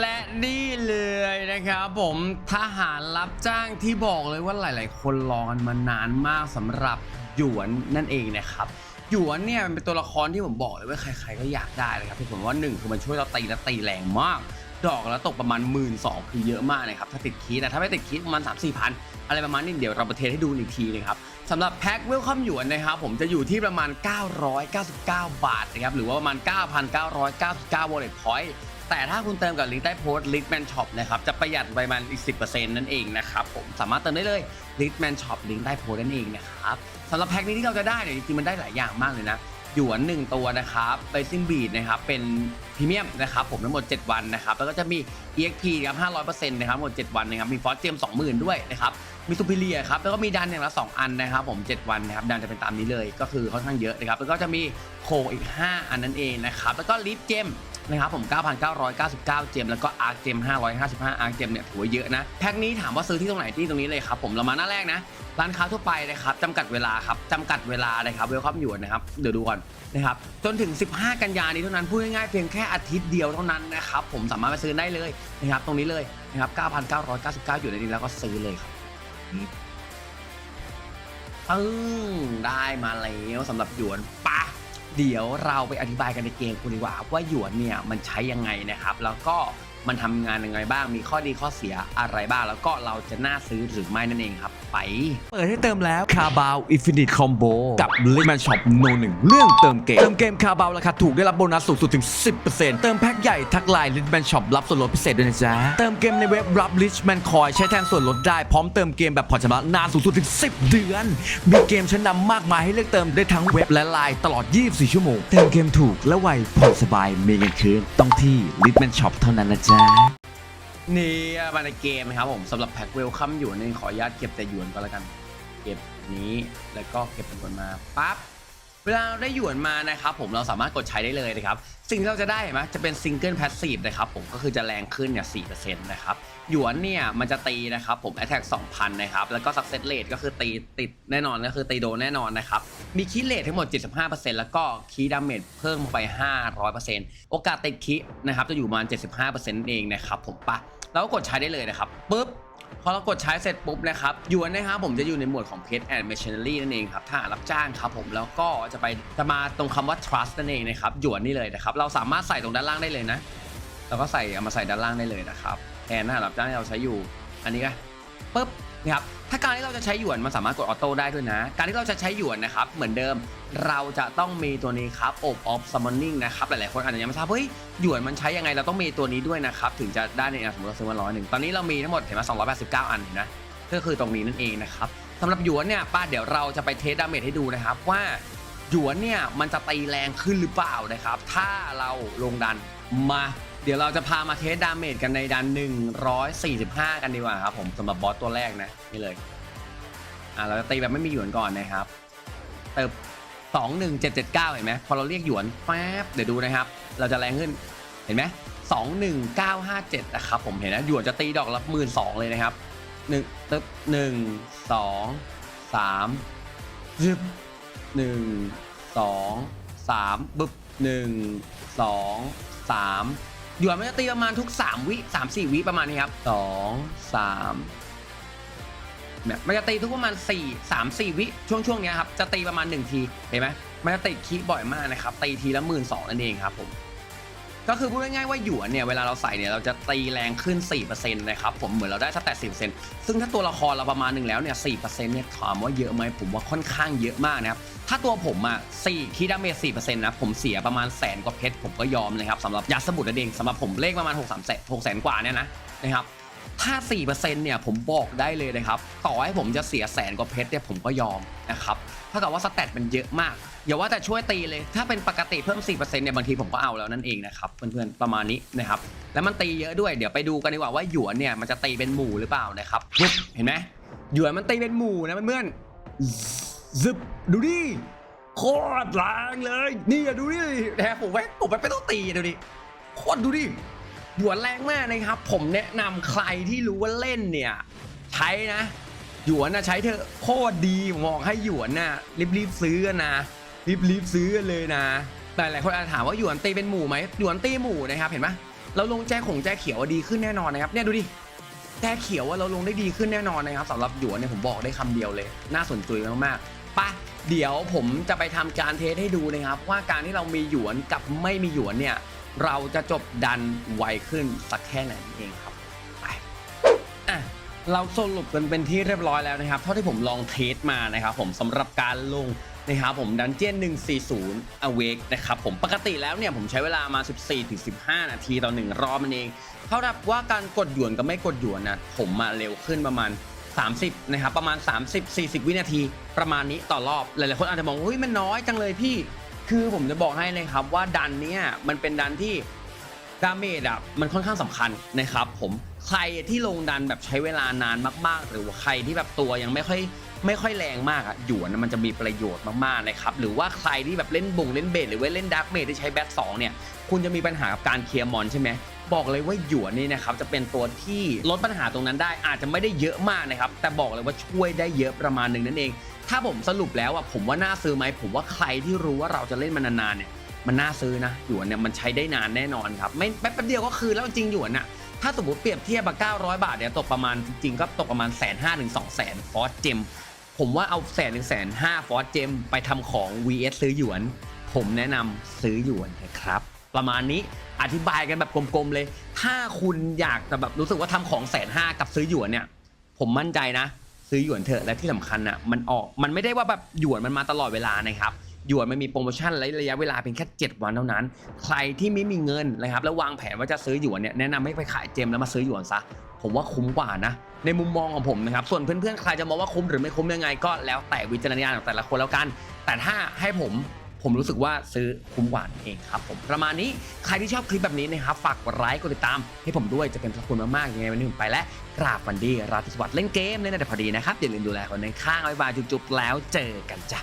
และนี่เลยนะครับผมทหารรับจ้างที่บอกเลยว่าหลาย ๆ คนรอกันมานานมากสำหรับหยวนนั่นเองนะครับหยวนเนี่ยมันเป็นตัวละครที่ผมบอกเลยว่าใคร ๆ ก็อยากได้นะครับที่ผมว่าหนึ่งคือมันช่วยเราตีและตีแรงมาก ดอกแล้วตกประมาณ 1 2ื่นคือเยอะมากนะครับถ้าติดคีแต่ถ้าไม่ติดคีประมาณ3 4มสี่พันอะไรประมาณนี้เดี๋ยวเราประเทศให้ดูอีกทีนะครับ สำหรับแพ็คเวลคัมหยวนนะครับผมจะอยู่ที่ประมาณ 999 บาทนะครับหรือว่าประมาณ 9,999 wallet point แต่ถ้าคุณเติมกับลิงก์ใต้โพสต์ลิทแมนช็อปนะครับจะประหยัดไปประมาณอีก 10%นั่นเองนะครับผมสามารถเติมได้เลยลิทแมนช็อปลิงก์ใต้โพสต์นั่นเองนะครับสำหรับแพ็คนี้ที่เราจะได้เนี่ยจริงๆมันได้หลายอย่างมากเลยนะ หยวน1ตัวนะครับเบซิ่งบีดนะครับเป็นพรีเมียมนะครับผมทั้งหมด 7 วันนะครับแล้วก็จะมี EXP ครับ500%นะครับหมด 7 วันนะครับมีฟอสเจม20,000 ด้วยนะครับมีซูเปอร์เลียครับแล้วก็มีดันอย่างละ 2 อันนะครับผม 7 วันนะครับดันจะเป็นตามนี้เลยก็คือค่อนข้างเยอะนะครับแล้วก็จะมีโคอีก 5 อันนั่นเองนะครับแล้วก็ลิฟเจม นะครับผม 9,999 เจม แล้วก็อาร์เจม 555 อาร์เจมเนี่ยถือว่าเยอะนะ แพ็คนี้ถามว่าซื้อที่ตรงไหนที่ตรงนี้เลยครับผมเรามาหน้าแรกนะร้านค้าทั่วไปนะครับจำกัดเวลาครับจำกัดเวลานะครับเวลคัมหยวนนะครับเดี๋ยวดูก่อนนะครับจนถึง 15 กันยานี้เท่านั้นพูดง่ายๆเพียงแค่อาทิตย์เดียวเท่านั้นนะครับผมสามารถไปซื้อได้เลยนะครับตรงนี้เลยนะครับ 9,999หยวนในนี้แล้วก็ซื้อเลยครับนี่ปึ้งได้มาแล้วสำหรับหยวนปะ เดี๋ยวเราไปอธิบายกันในเกมคุณดีกว่าว่าหยวนเนี่ยมันใช้ยังไงนะครับ แล้วก็มันทำงานยังไงบ้างมีข้อดีข้อเสียอะไรบ้าง แล้วก็เราจะน่าซื้อหรือไม่นั่นเองครับ ไป เปิดให้เติมแล้วคาบาวอินฟินิตคอมโบกับลิมันช็อปโนหนึ่งเรื่องเติมเกม เติมเกมคาบาวราคาถูกได้รับโบนัสสูงสุดถึง 10%เติมแพ็คใหญ่ทักไลน์ลิมันช็อปรับส่วนลดพิเศษด้วยนะจ๊ะ เติมเกมในเว็บรับลิชแมนคอยใช้แทนส่วนลดได้พร้อมเติมเกมแบบผ่อนชำระนานสูงสุดถึง 10 เดือน มีเกมชั้นนำมากมายให้เลือกเติมได้ทั้งเว็บและไลน์ตลอด 24 ชั่วโมง เติมเกมถูกและไวผ่อนสบายมีเงินคืนต้องที่ลิมันช็อปเท่านั้นนะจ๊ะ นี่มาในเกมนะครับผมสำหรับแพ็กเวลคัมหยวนนี่ขออนุญาตเก็บแต่หยวนก็แล้วกัน เก็บนี้แล้วก็เก็บเป็นหยวนมาปั๊บเวลาเราได้หยวนมานะครับผมเราสามารถกดใช้ได้เลยนะครับ สิ่งที่เราจะได้เห็นไหมจะเป็นซิงเกิลแพสซีฟนะครับผมก็คือจะแรงขึ้นเนี่ย4%นะครับหยวนเนี่ยมันจะตีนะครับผม Attack 2,000นะครับแล้วก็ Success Rate ก็คือตีติดแน่นอนก็คือตีโดนแน่นอนนะครับมีคีเลททั้งหมด 75%แล้วก็คีดาเมจเพิ่มไป 500%โอกาสติดคีนะครับจะอยู่ประมาณ 75%เองนะครับผมปะ เราก็กดใช้ได้เลยนะครับปุ๊บพอเรากดใช้เสร็จปุ๊บนะครับยวนนะครับผมจะอยู่ในหมวดของ Pet and Machinery นั่นเองครับถ้ารับจ้างครับผมแล้วก็จะไปจะมาตรงคำว่า trust นั่นเองนะครับยวนนี่เลยนะครับเราสามารถใส่ตรงด้านล่างได้เลยนะเราก็ใส่เอามาใส่ด้านล่างได้เลยนะครับแทนถ้ารรับจ้างที่เราใช้อยู่ อันนี้ก็ ปุ๊บนะครับถ้าการที่เราจะใช้หยวนมันสามารถกดออโต้ได้ด้วยนะ การที่เราจะใช้หยวนนะครับเหมือนเดิมเราจะต้องมีตัวนี้ครับอบออฟซัมมอนนิ่งนะครับหลายๆคนอาจจะยังไม่ทราบเฮ้ยหยวนมันใช้ยังไงเราต้องมีตัวนี้ด้วยนะครับถึงจะได้ในะสมมติเราซื้อมาร้อยหนึ่งตอนนี้เรามีทั้งหมดเห็นไหม289อันเห็นไหมก็คือตรงนี้นั่นเองนะครับสำหรับหยวนเนี่ยป้าเดี๋ยวเราจะไปเทสดาเมจให้ดูนะครับว่าหยวนเนี่ยมันจะตีแรงขึ้นหรือเปล่านะครับถ้าเราลงดันมา เดี๋ยวเราจะพามาเทสดาเมจกันในดัน 145 กันดีกว่าครับผมสำหรับบอสตัวแรกนะนี่เลย อ่าเราจะตีแบบไม่มีหยวนก่อนนะครับ เติบ 21779 เห็นไหมพอเราเรียกหยวนแป๊บเดี๋ยวดูนะครับ เราจะแรงขึ้นเห็นไหม21957 นะครับผมเห็นนะหยวนจะตีดอกละหมื่นสองเลยนะครับหนึ่งตึ๊บหนึ่งสองสามซึบหนึ่งสองสามบึ๊บหนึ่งสองสาม หยวนมันจะตีประมาณทุก 3 วิ3 4 วิประมาณนี้ครับสองสามเนี่ยมันจะตีทุกประมาณ 4 3 4 วิช่วงช่วงเนี้ยครับ จะตีประมาณ 1 ที เห็นไหมมันจะติดคีย์บ่อยมากนะครับ ตีทีละหมื่นสองนั่นเองครับผม ก็คือพูดง่ายๆว่าหยวนเนี่ยเวลาเราใส่เนี่ยเราจะตีแรงขึ้น 4%นะครับผมเหมือนเราได้สแตท10%ซึ่งถ้าตัวละครเราประมาณหนึ่งแล้วเนี่ย 4%เนี่ยถามว่าเยอะไหมผมว่าค่อนข้างเยอะมากนะครับถ้าตัวผมอะ4คีย์ดาเมจ4%นะผมเสียประมาณแสนกว่าเพชรผมก็ยอมนะครับสำหรับยาสมุดนั่นเองสำหรับผมเลขประมาณ 6 3แสน6แสนกว่าเนี่ยนะนะครับถ้า 4%เนี่ยผมบอกได้เลยนะครับต่อให้ผมจะเสียแสนกว่าเพชรเนี่ยผมก็ยอมนะครับ ถ้ากับว่าสแตทมันเยอะมากอย่าว่าแต่ช่วยตีเลยถ้าเป็นปกติเพิ่ม 4%เนี่ยบางทีผมก็เอาแล้วนั่นเองนะครับเพื่อนๆประมาณนี้นะครับแล้วมันตีเยอะด้วยเดี๋ยวไปดูกันดีกว่าว่าหยวนเนี่ยมันจะตีเป็นหมู่หรือเปล่านะครับเห็นไหมหยวนมันตีเป็นหมู่นะเพื่อนๆซึบดูดิโคตรแรงเลยนี่ดูดิแทผมไว้ผมไม่ต้องตีดูดิโคตรดูดิหยวนแรงมากนะครับ ผมแนะนำใครที่รู้ว่าเล่นเนี่ย ใช้นะ หยวนนะใช้เถอโคตรดีผมบอกให้หยวนน่ะรีบๆซื้อกันนะรีบๆซื้อกันเลยนะแต่หลายคนอาจจะถามว่าหยวนตีเป็นหมู่ไหมหยวนตีหมู่นะครับเห็นไหมเราลงแจ้ขงแจ้เขียวดีขึ้นแน่นอนนะครับเนี่ยดูดิแจ้เขียวว่าเราลงได้ดีขึ้นแน่นอนนะครับสำหรับหยวนเนี่ยผมบอกได้คำเดียวเลย น่าสนใจมากๆปะเดี๋ยวผมจะไปทำการเทสให้ดูนะครับ ว่าการที่เรามีหยวนกับไม่มีหยวนเนี่ยเราจะจบดันไวขึ้นสักแค่ไหนนั่เองครับ เราสรุปกันเป็นที่เรียบร้อยแล้วนะครับ เท่าที่ผมลองเทสมานะครับผมสำหรับการลงนะครับผมดันเจี้ยน140 Awake นะครับผมปกติแล้วเนี่ยผมใช้เวลามา 14-15 นาทีต่อหนึ่งรอบมันเองเท่ากับว่าการกดหยวนกับไม่กดหยวนนะผมมาเร็วขึ้นประมาณ 30 นะครับ ประมาณ 30-40 วินาทีประมาณนี้ต่อรอบ หลายๆคนอาจจะมองเฮ้ยมันน้อยจังเลยพี่ คือผมจะบอกให้เลยครับว่าดันเนี่ยมันเป็นดันที่ ดาเมจอะมันค่อนข้างสำคัญนะครับผมใครที่ลงดันแบบใช้เวลานานมากๆ หรือว่าใครที่แบบตัวยังไม่ค่อยไม่ค่อยแรงมากอะหยวนนะมันจะมีประโยชน์มากๆนะครับหรือว่าใครที่แบบเล่นบงเล่นเบสหรือว่าเล่นดักเมจที่ใช้แบ็คสองเนี่ยคุณจะมีปัญหากับการเคลียร์มอนใช่ไหมบอกเลยว่าหยวนนี่นะครับจะเป็นตัวที่ลดปัญหาตรงนั้นได้อาจจะไม่ได้เยอะมากนะครับแต่บอกเลยว่าช่วยได้เยอะประมาณหนึ่งนั่นเอง ถ้าผมสรุปแล้วอะผมว่าน่าซื้อไหมผมว่าใครที่รู้ว่าเราจะเล่นมันนานๆเนี่ย มันน่าซื้อนะหยวนเนี่ยมันใช้ได้นานแน่นอนครับไม่แป๊บเดียวก็คือแล้วจริงหยวนอะถ้าสมมติเปรียบเทียบกับ900 บาทเนี่ยตกประมาณจริงๆก็ตกประมาณแสนห้าถึงสองแสนฟอสเจมผมว่าเอาแสนถึงแสนห้าฟอสเจมไปทำของ vs ซื้อหยวน ผมแนะนำซื้อหยวนนะครับประมาณนี้อธิบายกันแบบกลมๆเลย ถ้าคุณอยากจะแบบรู้สึกว่าทำของแสนห้ากับซื้อหยวนเนี่ย ผมมั่นใจนะ ซื้อหยวนเถอะและที่สำคัญอะมันออกมันไม่ได้ว่าแบบหยวนมันมาตลอดเวลานะครับ หยวนมันมีโปรโมชั่นและระยะเวลาเพียงแค่ 7 วันเท่านั้น ใครที่ไม่มีเงินนะครับแล้ววางแผนว่าจะซื้อหยวนเนี่ยแนะนำให้ไปขายเจมแล้วมาซื้อหยวนซะผมว่าคุ้มกว่านะ ในมุมมองของผมนะครับ ส่วนเพื่อนๆ ใครจะมองว่าคุ้มหรือไม่คุ้มยังไง ก็แล้วแต่วิจารณญาณของแต่ละคนแล้วกัน แต่ถ้าให้ผมผมรู้สึกว่าซื้อคุ้มกว่านั่นเองครับผมประมาณนี้ใครที่ชอบคลิปแบบนี้นะครับฝากกดไลค์กดติดตาม ให้ผมด้วยจะเป็นพระคุณมากๆยังไงวันนี้ผมไปแล้วกราบวันดีราตรีสวัสดิ์เล่นเกมเล่นแต่พอดีนะครับอย่าลืมดูแลคนในข้างไว้บายจุ๊บๆแล้วเจอกันจ้ะ